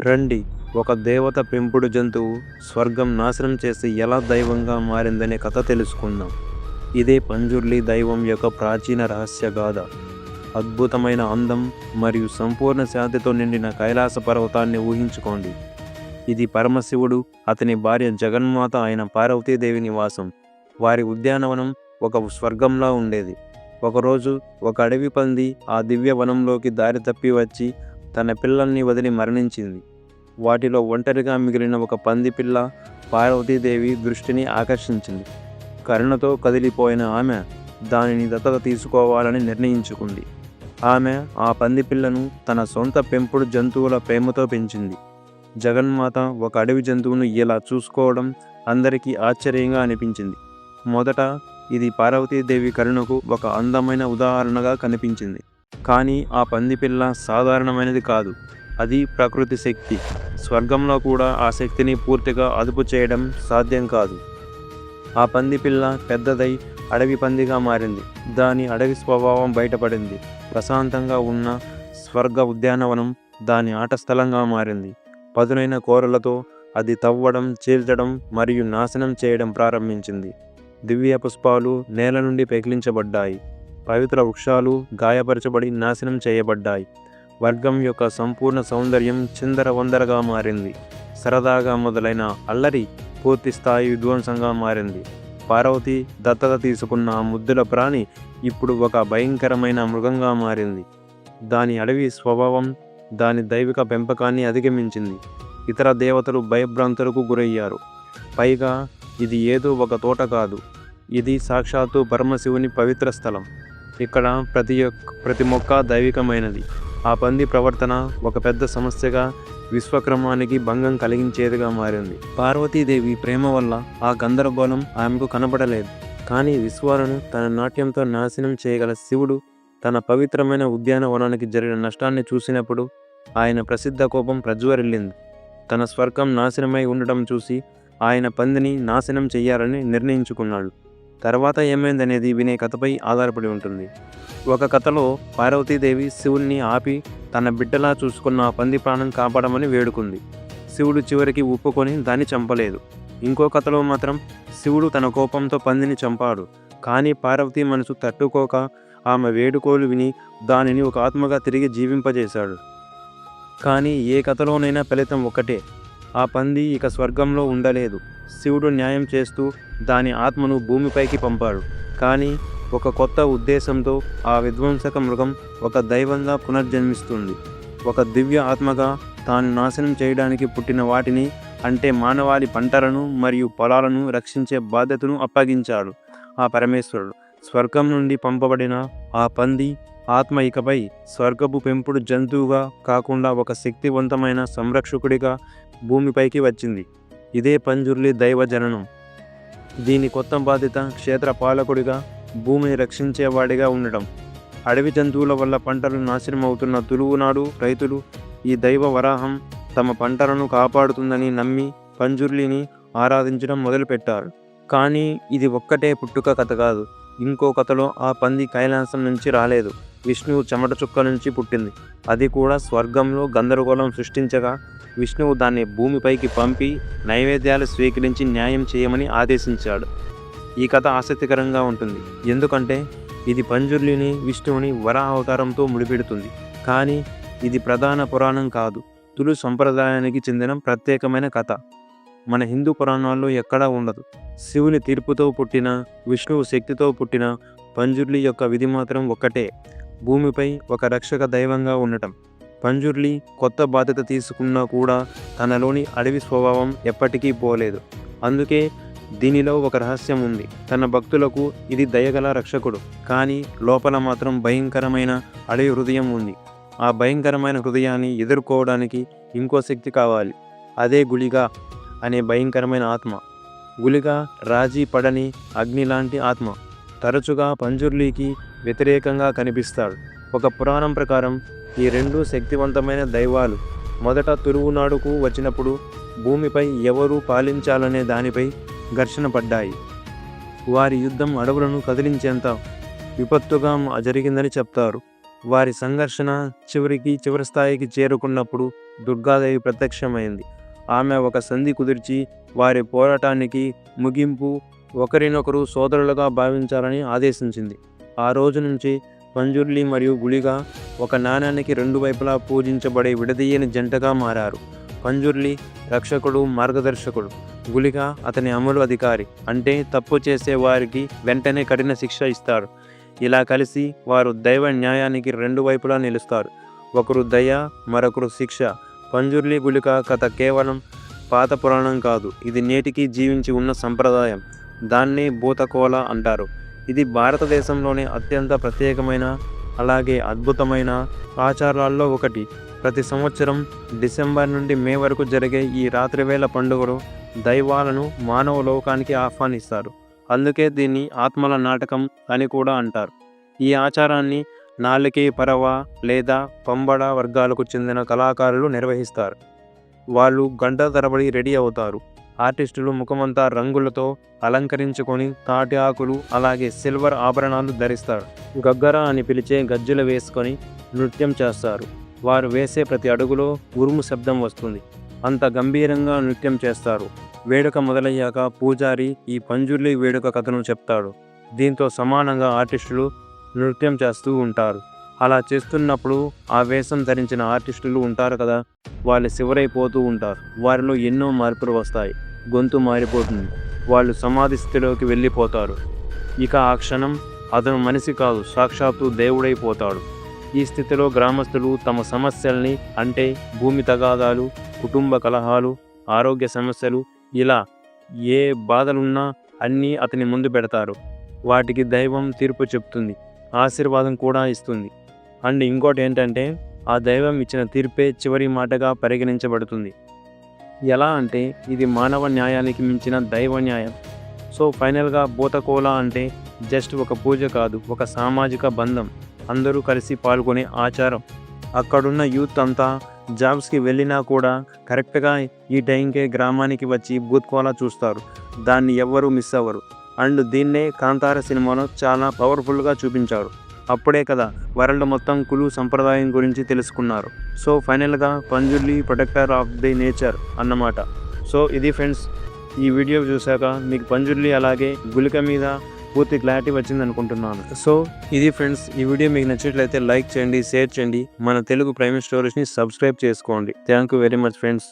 రండి. ఒక దేవత పెంపుడు జంతువు స్వర్గం నాశనం చేసి ఎలా దైవంగా మారిందనే కథ తెలుసుకుందాం. ఇదే పంజుర్లి దైవం యొక్క ప్రాచీన రహస్య గాథ. అద్భుతమైన అందం మరియు సంపూర్ణ శాంతితో నిండిన కైలాస పర్వతాన్ని ఊహించుకోండి. ఇది పరమశివుడు అతని భార్య జగన్మాత అయిన పార్వతీదేవి నివాసం. వారి ఉద్యానవనం ఒక స్వర్గంలా ఉండేది. ఒకరోజు ఒక అడవి పంది ఆ దివ్య వనంలోకి దారి తప్పి వచ్చి తన పిల్లల్ని వదిలి మరణించింది. వాటిలో ఒంటరిగా మిగిలిన ఒక పంది పిల్ల పార్వతీదేవి దృష్టిని ఆకర్షించింది. కరుణతో కదిలిపోయిన ఆమె దానిని దత్తత తీసుకోవాలని నిర్ణయించుకుంది. ఆమె ఆ పంది పిల్లను తన సొంత పెంపుడు జంతువుల ప్రేమతో పెంచింది. జగన్మాత ఒక అడవి జంతువును ఇలా చూసుకోవడం అందరికీ ఆశ్చర్యంగా అనిపించింది. మొదట ఇది పార్వతీదేవి కరుణకు ఒక అందమైన ఉదాహరణగా కనిపించింది. కానీ ఆ పంది పిల్ల సాధారణమైనది కాదు. అది ప్రకృతి శక్తి. స్వర్గంలో కూడా ఆ శక్తిని పూర్తిగా అదుపు చేయడం సాధ్యం కాదు. ఆ పంది పిల్ల పెద్దదై అడవి పందిగా మారింది. దాని అడవి స్వభావం బయటపడింది. ప్రశాంతంగా ఉన్న స్వర్గ ఉద్యానవనం దాని ఆట స్థలంగా మారింది. పదునైన కోరలతో అది తవ్వడం చీల్చడం మరియు నాశనం చేయడం ప్రారంభించింది. దివ్య పుష్పాలు నేల నుండి పెకిలించబడ్డాయి. పవిత్ర వృక్షాలు గాయపరచబడి నాశనం చేయబడ్డాయి. వర్గం యొక్క సంపూర్ణ సౌందర్యం చిందరవందరగా మారింది. సరదాగా మొదలైన అల్లరి పూర్తి స్థాయి విధ్వంసంగా మారింది. పార్వతి దత్తత తీసుకున్న ఆ ముద్దుల ప్రాణి ఇప్పుడు ఒక భయంకరమైన మృగంగా మారింది. దాని అడవి స్వభావం దాని దైవిక పెంపకాన్ని అధిగమించింది. ఇతర దేవతలు భయభ్రాంతులకు గురయ్యారు. పైగా ఇది ఏదో ఒక తోట కాదు. ఇది సాక్షాత్తు పరమశివుని పవిత్ర స్థలం. ఇక్కడ ప్రతి ప్రతి మొక్క దైవికమైనది. ఆ పంది ప్రవర్తన ఒక పెద్ద సమస్యగా విశ్వక్రమానికి భంగం కలిగించేదిగా మారింది. పార్వతీదేవి ప్రేమ వల్ల ఆ గందరగోళం ఆమెకు కనబడలేదు కానీ విశ్వాలను తన నాట్యంతో నాశనం చేయగల శివుడు తన పవిత్రమైన ఉద్యానవనానికి జరిగిన నష్టాన్ని చూసినప్పుడు ఆయన ప్రసిద్ధ కోపం ప్రజ్వరిల్లింది. తన స్వర్గం నాశనమై ఉండటం చూసి ఆయన పందిని నాశనం చేయాలని నిర్ణయించుకున్నాడు. తర్వాత ఏమైందనేది వినే కథపై ఆధారపడి ఉంటుంది. ఒక కథలో పార్వతీదేవి శివుణ్ణి ఆపి తన బిడ్డలా చూసుకున్న ఆ పంది ప్రాణం కాపాడమని వేడుకుంది. శివుడు చివరికి ఒప్పుకొని దాన్ని చంపలేదు. ఇంకో కథలో మాత్రం శివుడు తన కోపంతో పందిని చంపాడు. కానీ పార్వతీ మనసు తట్టుకోక ఆమె వేడుకోలు విని దానిని ఒక ఆత్మగా తిరిగి జీవింపజేశాడు. కానీ ఏ కథలోనైనా ఫలితం ఒకటే ఆ పంది ఇక స్వర్గంలో ఉండలేదు. శివుడు న్యాయం చేస్తూ దాని ఆత్మను భూమిపైకి పంపాడు. కానీ ఒక కొత్త ఉద్దేశంతో ఆ విధ్వంసక మృగం ఒక దైవంగా పునర్జన్మిస్తుంది. ఒక దివ్య ఆత్మగా తాను నాశనం చేయడానికి పుట్టిన వాటిని అంటే మానవాళి పంటలను మరియు పొలాలను రక్షించే బాధ్యతను అప్పగించాడు. ఆ పరమేశ్వరుడు స్వర్గం నుండి పంపబడిన ఆ పంది ఆత్మ ఇకపై స్వర్గపు పెంపుడు జంతువుగా కాకుండా ఒక శక్తివంతమైన సంరక్షకుడిగా భూమిపైకి వచ్చింది. ఇదే పంజుర్లి దైవ జననం దీని కొత్త బాధ్యత క్షేత్ర పాలకుడిగా భూమిని రక్షించేవాడిగా ఉండటం. అడవి జంతువుల వల్ల పంటలు నాశనం అవుతున్న తులువు నాడు రైతులు ఈ దైవ వరాహం తమ పంటలను కాపాడుతుందని నమ్మి పంజుర్లిని ఆరాధించడం మొదలుపెట్టారు. కానీ ఇది ఒక్కటే పుట్టుక కథ కాదు. ఇంకో కథలో ఆ పంది కైలాసం నుంచి రాలేదు. విష్ణువు చెమట చుక్క నుంచి పుట్టింది. అది కూడా స్వర్గంలో గందరగోళం సృష్టించగా విష్ణువు దాన్ని భూమిపైకి పంపి నైవేద్యాలు స్వీకరించి న్యాయం చేయమని ఆదేశించాడు. ఈ కథ ఆసక్తికరంగా ఉంటుంది. ఎందుకంటే ఇది పంజుర్లిని విష్ణువుని వర అవతారంతో ముడిపెడుతుంది. కానీ ఇది ప్రధాన పురాణం కాదు. తులు సంప్రదాయానికి చెందిన ప్రత్యేకమైన కథ. మన హిందూ పురాణాల్లో ఎక్కడా ఉండదు. శివుని తీర్పుతో పుట్టిన విష్ణువు శక్తితో పుట్టిన పంజుర్లి యొక్క విధి మాత్రం ఒక్కటే. భూమిపై ఒక రక్షక దైవంగా ఉండటం. పంజుర్లి కొత్త బాధ్యత తీసుకున్నా కూడా తనలోని అడవి స్వభావం ఎప్పటికీ పోలేదు. అందుకే దీనిలో ఒక రహస్యం ఉంది. తన భక్తులకు ఇది దయగల రక్షకుడు. కానీ లోపల మాత్రం భయంకరమైన అడవి హృదయం ఉంది. ఆ భయంకరమైన హృదయాన్ని ఎదుర్కోవడానికి ఇంకో శక్తి కావాలి. అదే గుళిగా అనే భయంకరమైన ఆత్మ. గుళిగా రాజీ పడని అగ్ని లాంటి ఆత్మ. తరచుగా పంజుర్లీకి వ్యతిరేకంగా కనిపిస్తాడు. ఒక పురాణం ప్రకారం ఈ రెండు శక్తివంతమైన దైవాలు మొదట తురువునాడుకు వచ్చినప్పుడు భూమిపై ఎవరు పాలించాలనే దానిపై ఘర్షణ పడ్డాయి. వారి యుద్ధం అడవులను కదిలించేంత విపత్తుగా జరిగిందని చెప్తారు. వారి సంఘర్షణ చివరికి చివరి స్థాయికి చేరుకున్నప్పుడు దుర్గాదేవి ప్రత్యక్షమైంది. ఆమె ఒక సంధి కుదిర్చి వారి పోరాటానికి ముగింపు ఒకరినొకరు సోదరులుగా భావించాలని ఆదేశించింది. ఆ రోజు నుంచి పంజుర్లి మరియు గుళిగా ఒక నాణానికి రెండు వైపులా పూజించబడే విడదీయని జంటగా మారారు. పంజుర్లి రక్షకుడు మార్గదర్శకుడు. గుళిక అతని అమలు అధికారి. అంటే తప్పు చేసే వారికి వెంటనే కఠిన శిక్ష ఇస్తారు. ఇలా కలిసి వారు దైవ న్యాయానికి రెండు వైపులా నిలుస్తారు. ఒకరు దయ మరొకరు శిక్ష. పంజుర్లి గుళిక కథ కేవలం పాత పురాణం కాదు. ఇది నేటికి జీవించి ఉన్న సంప్రదాయం. దాన్నే భూతకోల అంటారు. ఇది భారతదేశంలోనే అత్యంత ప్రత్యేకమైన అలాగే అద్భుతమైన ఆచారాల్లో ఒకటి. ప్రతి సంవత్సరం డిసెంబర్ నుండి మే వరకు జరిగే ఈ రాత్రివేళ పండుగలో దైవాలను మానవ లోకానికి ఆహ్వానిస్తారు. అందుకే దీన్ని ఆత్మల నాటకం అని కూడా అంటారు. ఈ ఆచారాన్ని నాలికి పరవ లేదా పంబడ వర్గాలకు చెందిన కళాకారులు నిర్వహిస్తారు. వాళ్ళు గంట తరబడి రెడీ అవుతారు. ఆర్టిస్టులు ముఖమంతా రంగులతో అలంకరించుకొని తాటి ఆకులు అలాగే సిల్వర్ ఆభరణాలు ధరిస్తారు. గగ్గర అని పిలిచే గజ్జెలు వేసుకొని నృత్యం చేస్తారు. వారు వేసే ప్రతి అడుగులో ఉరుము శబ్దం వస్తుంది. అంత గంభీరంగా నృత్యం చేస్తారు. వేడుక మొదలయ్యాక పూజారి ఈ పంజుర్లి వేడుక కథను చెప్తాడు. దీంతో సమానంగా ఆర్టిస్టులు నృత్యం చేస్తూ ఉంటారు. అలా చేస్తున్నప్పుడు ఆ వేషం ధరించిన ఆర్టిస్టులు ఉంటారు కదా వాళ్ళు శివరైపోతూ ఉంటారు. వారిలో ఎన్నో మార్పులు వస్తాయి. గొంతు మారిపోతుంది. వాళ్ళు సమాధి స్థితిలోకి వెళ్ళిపోతారు. ఇక ఆ క్షణం అతను మనిషి కాదు సాక్షాత్తు దేవుడైపోతాడు. ఈ స్థితిలో గ్రామస్తులు తమ సమస్యల్ని అంటే భూమి తగాదాలు కుటుంబ కలహాలు ఆరోగ్య సమస్యలు ఇలా ఏ బాధలున్నా అన్నీ అతని ముందు పెడతారు. వాటికి దైవం తీర్పు చెప్తుంది ఆశీర్వాదం కూడా ఇస్తుంది. అండ్ ఇంకోటి ఏంటంటే ఆ దైవం ఇచ్చిన తీర్పే చివరి మాటగా పరిగణించబడుతుంది. ఎలా అంటే ఇది మానవ న్యాయానికి మించిన దైవ న్యాయం. సో ఫైనల్గా భూతకోల అంటే జస్ట్ ఒక పూజ కాదు ఒక సామాజిక బంధం. అందరూ కలిసి పాల్గొనే ఆచారం. అక్కడున్న యూత్ అంతా జాబ్స్కి వెళ్ళినా కూడా కరెక్ట్గా ఈ టైంకే గ్రామానికి వచ్చి భూత్కోల చూస్తారు. దాన్ని ఎవ్వరూ మిస్ అవ్వరు. అండ్ దీన్నే కాంతార సినిమాలో చాలా పవర్ఫుల్గా చూపించారు. అప్పుడే కదా వరల్డ్ మొత్తం కులు సంప్రదాయం గురించి తెలుసుకున్నారు. సో ఫైనల్గా Panjurli protector of the nature అన్నమాట. సో ఇది ఫ్రెండ్స్ ఈ వీడియో చూశాక మీకు పంజుల్లి అలాగే గులిక మీద పూర్తి క్లారిటీ వచ్చింది అనుకుంటున్నాను. సో ఇది ఫ్రెండ్స్ ఈ వీడియో మీకు నచ్చినట్లయితే లైక్ చేయండి షేర్ చేయండి. మన తెలుగు ప్రైమ్ స్టోరీస్ని సబ్స్క్రైబ్ చేసుకోండి. Thank you very much friends.